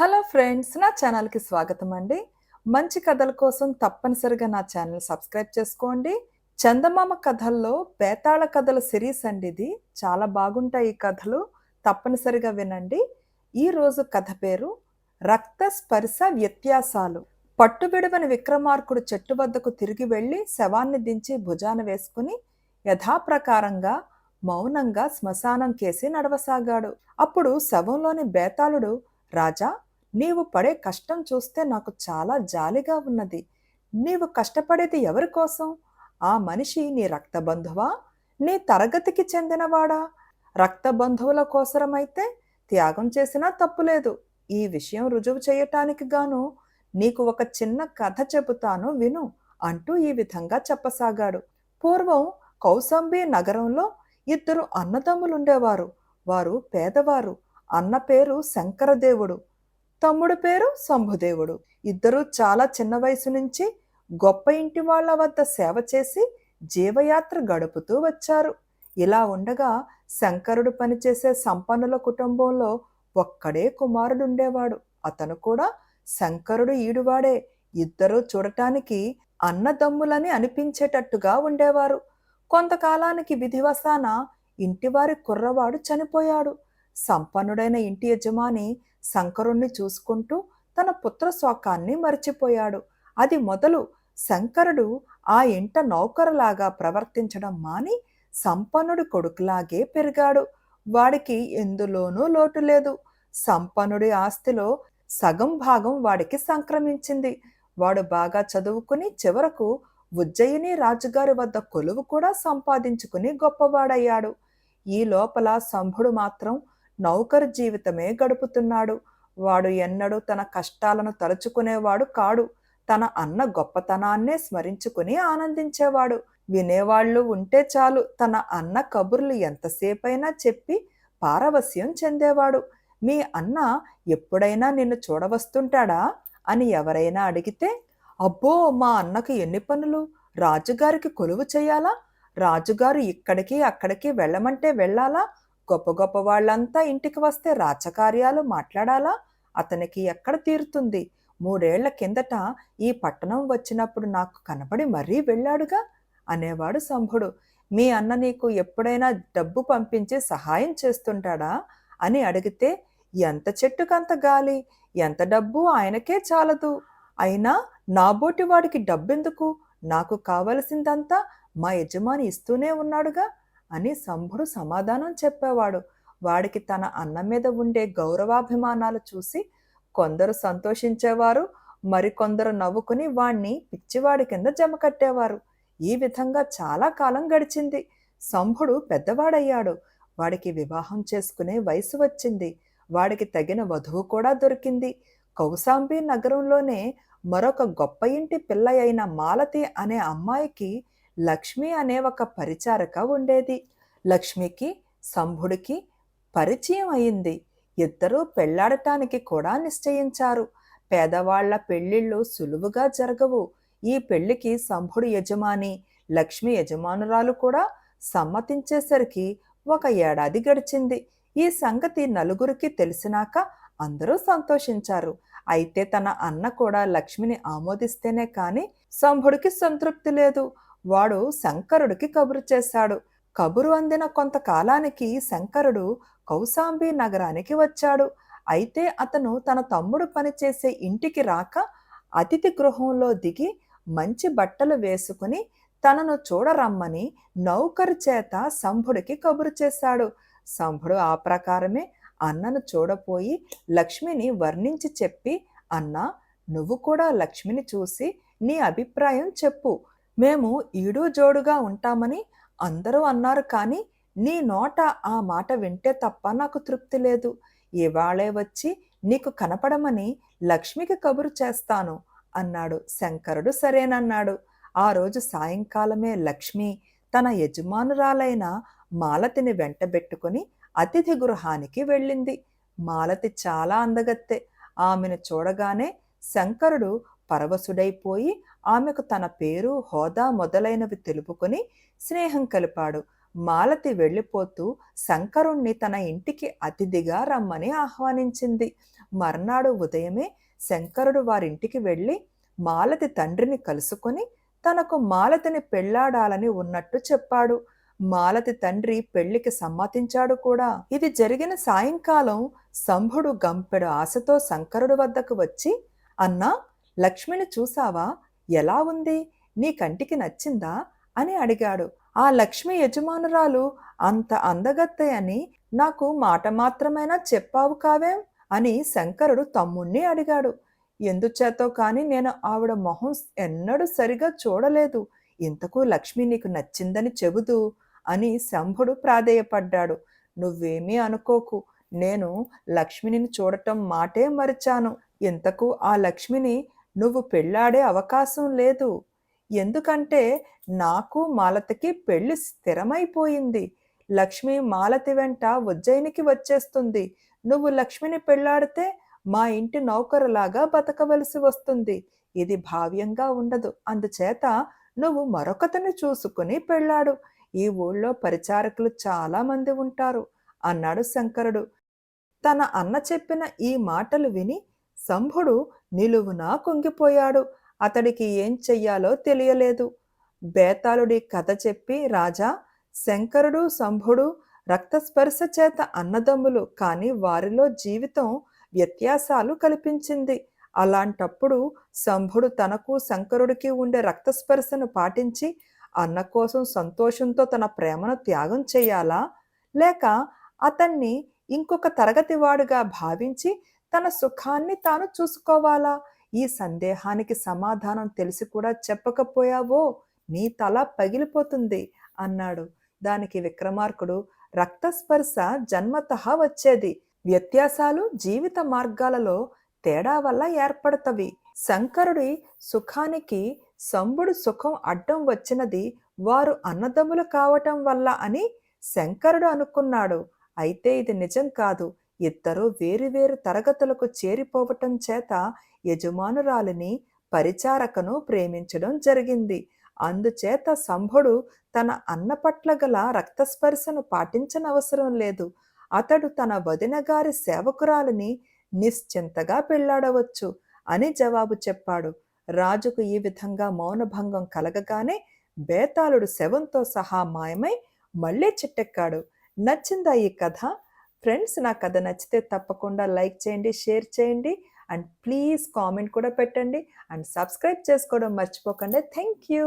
Hello friends నా ఛానల్కి స్వాగతం అండి. మంచి కథల కోసం తప్పనిసరిగా నా ఛానల్ సబ్స్క్రైబ్ చేసుకోండి. చందమామ కథల్లో బేతాళ కథల సిరీస్ అండి ఇది. చాలా బాగుంటాయి ఈ కథలు. తప్పనిసరిగా వినండి. ఈ రోజు కథ పేరు రక్త స్పర్శ వ్యత్యాసాలు. పట్టుబిడవని విక్రమార్కుడు చెట్టు వద్దకు తిరిగి వెళ్ళి శవాన్ని దించి భుజాన వేసుకుని యథాప్రకారంగా మౌనంగా శ్మశానం కేసి నడవసాగాడు. అప్పుడు శవంలోని బేతాళుడు రాజా నీవు పడే కష్టం చూస్తే నాకు చాలా జాలిగా ఉన్నది. నీవు కష్టపడేది ఎవరి కోసం? ఆ మనిషి నీ రక్తబంధువా నీ తరగతికి చెందినవాడా? రక్తబంధువుల కోసరమైతే త్యాగం చేసినా తప్పులేదు ఈ విషయం రుజువు చేయటానికి గాను నీకు ఒక చిన్న కథ చెబుతాను విను అంటూ ఈ విధంగా చెప్పసాగాడు. పూర్వం కౌసంబి నగరంలో ఇద్దరు అన్నదమ్ములుండేవారు. వారు పేదవారు. అన్న పేరు శంకరదేవుడు. తమ్ముడు పేరు శంభుదేవుడు. ఇద్దరూ చాలా చిన్న వయసు నుంచి గొప్ప ఇంటి వాళ్ళ వద్ద సేవ చేసి జీవయాత్ర గడుపుతూ వచ్చారు. ఇలా ఉండగా శంకరుడు పనిచేసే సంపన్నుల కుటుంబంలో ఒక్కడే కుమారుడుండేవాడు. అతను కూడా శంకరుడు ఈడువాడే. ఇద్దరూ చూడటానికి అన్నదమ్ములని అనిపించేటట్టుగా ఉండేవారు. కొంతకాలానికి విధివసాన ఇంటివారి కుర్రవాడు చనిపోయాడు. సంపన్నుడైన ఇంటి యజమాని శంకరుణ్ణి చూసుకుంటూ తన పుత్ర శోకాన్ని మర్చిపోయాడు. అది మొదలు శంకరుడు ఆ ఇంట నౌకరులాగా ప్రవర్తించడం మాని సంపన్నుడి కొడుకులాగే పెరిగాడు. వాడికి ఎందులోనూ లోటు లేదు. సంపన్నుడి ఆస్తిలో సగం భాగం వాడికి సంక్రమించింది. వాడు బాగా చదువుకుని చివరకు ఉజ్జయిని రాజుగారి వద్ద కొలువు కూడా సంపాదించుకుని గొప్పవాడయ్యాడు. ఈ లోపల సంభుడు మాత్రం నౌకరు జీవితమే గడుపుతున్నాడు. వాడు ఎన్నడూ తన కష్టాలను తలుచుకునేవాడు కాడు. తన అన్న గొప్పతనాన్నే స్మరించుకుని ఆనందించేవాడు. వినేవాళ్ళు ఉంటే చాలు. తన అన్న కబుర్లు ఎంతసేపైనా చెప్పి పారవస్యం చెందేవాడు. మీ అన్న ఎప్పుడైనా నిన్ను చూడవస్తుంటాడా? అని ఎవరైనా అడిగితే అబ్బో మా అన్నకు ఎన్ని పనులు? రాజుగారికి కొలువు చేయాలా? రాజుగారు ఇక్కడికి అక్కడికి వెళ్ళమంటే వెళ్ళాలా? గొప్ప గొప్ప వాళ్ళంతా ఇంటికి వస్తే రాచకార్యాలు మాట్లాడాలా? అతనికి ఎక్కడ తీరుతుంది? మూడేళ్ళ కిందట ఈ పట్టణం వచ్చినప్పుడు నాకు కనబడి మరీ వెళ్ళాడుగా? అనేవాడు శంభుడు మీ అన్న నీకు ఎప్పుడైనా డబ్బు పంపించి సహాయం చేస్తుంటాడా? అని అడిగితే ఎంత చెట్టుకంత గాలి ఎంత డబ్బు ఆయనకే చాలదు. అయినా నాబోటి వాడికి డబ్బెందుకు? నాకు కావలసిందంతా మా యజమాని ఇస్తూనే ఉన్నాడుగా. అని శంభుడు సమాధానం చెప్పేవాడు. వాడికి తన అన్న మీద ఉండే గౌరవాభిమానాలు చూసి కొందరు సంతోషించేవారు మరికొందరు నవ్వుకుని వాణ్ణి పిచ్చివాడి కింద జమ కట్టేవారు. ఈ విధంగా చాలా కాలం గడిచింది. శంభుడు పెద్దవాడయ్యాడు. వాడికి వివాహం చేసుకునే వయసు వచ్చింది. వాడికి తగిన వధువు కూడా దొరికింది. కౌశాంబి నగరంలోనే మరొక గొప్ప ఇంటి పిల్ల అయిన మాలతి అనే అమ్మాయికి లక్ష్మి అనే ఒక పరిచారక ఉండేది. లక్ష్మికి సంభుడికి పరిచయం అయింది. ఇద్దరూ పెళ్ళాడటానికి కూడా నిశ్చయించారు. పేదవాళ్ళ పెళ్ళిళ్ళు సులువుగా జరగవు. ఈ పెళ్ళికి సంభుడు యజమాని లక్ష్మి యజమానురాలు కూడా సమ్మతించేసరికి ఒక ఏడాది గడిచింది. ఈ సంగతి నలుగురికి తెలిసినాక అందరూ సంతోషించారు. అయితే తన అన్న కూడా లక్ష్మిని ఆమోదిస్తేనే కాని సంభుడికి సంతృప్తి లేదు. వాడు శంకరుడికి కబురు చేశాడు. కబురు అందిన కొంతకాలానికి శంకరుడు కౌసాంబి నగరానికి వచ్చాడు. అయితే అతను తన తమ్ముడు పనిచేసే ఇంటికి రాక అతిథి గృహంలో దిగి మంచి బట్టలు వేసుకుని తనను చూడరమ్మని నౌకరు చేత శంభుడికి కబురు చేశాడు. సంభుడు ఆ ప్రకారమే అన్నను చూడపోయి లక్ష్మిని వర్ణించి చెప్పి అన్నా నువ్వు కూడా లక్ష్మిని చూసి నీ అభిప్రాయం చెప్పు. మేము ఈడు జోడుగా ఉంటామని అందరూ అన్నారు కానీ నీ నోట ఆ మాట వింటే తప్ప నాకు తృప్తి లేదు. ఇవాళే వచ్చి నీకు కనపడమని లక్ష్మికి కబురు చేస్తాను అన్నాడు శంకరుడు సరేనన్నాడు. ఆ రోజు సాయంకాలమే లక్ష్మి తన యజమానురాలైన మాలతిని వెంటబెట్టుకుని అతిథి గృహానికి వెళ్ళింది. మాలతి చాలా అందగత్తె. ఆమెను చూడగానే శంకరుడు పరవశుడైపోయి ఆమెకు తన పేరు హోదా మొదలైనవి తెలుపుకొని స్నేహం కలిపాడు. మాలతి వెళ్ళిపోతూ శంకరుణ్ణి తన ఇంటికి అతిథిగా రమ్మని ఆహ్వానించింది. మర్నాడు ఉదయమే శంకరుడు వారింటికి వెళ్ళి మాలతి తండ్రిని కలుసుకొని తనకు మాలతిని పెళ్ళాడాలని ఉన్నట్టు చెప్పాడు. మాలతి తండ్రి పెళ్ళికి సమ్మతించాడు కూడా. ఇది జరిగిన సాయంకాలం సంభుడు గంపెడు ఆశతో శంకరుడు వద్దకు వచ్చి అన్నా లక్ష్మిని చూసావా? ఎలా ఉంది? నీ కంటికి నచ్చిందా? అని అడిగాడు. ఆ లక్ష్మి యజమానురాలు అంత అందగత్తె అని నాకు మాట మాత్రమైనా చెప్పావు కావేం? అని శంకరుడు తమ్ముణ్ణి అడిగాడు. ఎందుచేతో కాని నేను ఆవిడ మొహం ఎన్నడూ సరిగా చూడలేదు. ఇంతకు లక్ష్మి నీకు నచ్చిందని చెబుతూ అని శంభుడు ప్రాధేయపడ్డాడు. నువ్వేమీ అనుకోకు. నేను లక్ష్మిని చూడటం మాటే మరిచాను. ఇంతకు ఆ లక్ష్మిని నువ్వు పెళ్ళాడే అవకాశం లేదు. ఎందుకంటే నాకు మాలతికి పెళ్ళి స్థిరమైపోయింది. లక్ష్మి మాలతి వెంట ఉజ్జయినికి వచ్చేస్తుంది. నువ్వు లక్ష్మిని పెళ్ళాడితే మా ఇంటి నౌకరులాగా బతకవలసి వస్తుంది. ఇది భావ్యంగా ఉండదు. అందుచేత నువ్వు మరొకతని చూసుకుని పెళ్ళాడు. ఈ ఊళ్ళో పరిచారకులు చాలా మంది ఉంటారు అన్నాడు శంకరుడు. తన అన్న చెప్పిన ఈ మాటలు విని శంభుడు నిలువునా కుంగిపోయాడు. అతడికి ఏం చెయ్యాలో తెలియలేదు. బేతాళుడి కథ చెప్పి రాజా శంకరుడు శంభుడు రక్తస్పర్శ చేత అన్నదమ్ములు కానీ వారిలో జీవితం వ్యత్యాసాలు కల్పించింది. అలాంటప్పుడు శంభుడు తనకు శంకరుడికి ఉండే రక్తస్పర్శను పాటించి అన్న కోసం సంతోషంతో తన ప్రేమను త్యాగం చేయాలా? లేక అతన్ని ఇంకొక తరగతి వాడుగా భావించి తన సుఖాన్ని తాను చూసుకోవాలా? ఈ సందేహానికి సమాధానం తెలిసి కూడా చెప్పకపోయావో? నీ తల పగిలిపోతుంది అన్నాడు. దానికి విక్రమార్కుడు రక్తస్పర్శ జన్మతః వచ్చేది. వ్యత్యాసాలు జీవిత మార్గాలలో తేడా వల్ల ఏర్పడతవి. శంకరుడి సుఖానికి సంబుడు సుఖం అడ్డం వచ్చినది వారు అన్నదమ్ములు కావటం వల్ల అని శంకరుడు అనుకున్నాడు. అయితే ఇది నిజం కాదు. ఇద్దరు వేరువేరు తరగతులకు చేరిపోవటం చేత యజమానురాలిని పరిచారకను ప్రేమించడం జరిగింది. అందుచేత సంభుడు తన అన్న పట్ల గల రక్తస్పర్శను పాటించనవసరం లేదు. అతడు తన వదిన గారి సేవకురాలిని నిశ్చింతగా పెళ్ళాడవచ్చు అని జవాబు చెప్పాడు. రాజుకు ఈ విధంగా మౌనభంగం కలగగానే బేతాళుడు శవంతో సహా మాయమై మళ్ళీ చిట్టెక్కాడు. నచ్చిందా ఈ కథ? ఫ్రెండ్స్ నా కథ నచ్చితే తప్పకుండా లైక్ చేయండి షేర్ చేయండి అండ్ ప్లీజ్ కామెంట్ కూడా పెట్టండి అండ్ సబ్స్క్రైబ్ చేసుకోవడం మర్చిపోకండి. Thank you.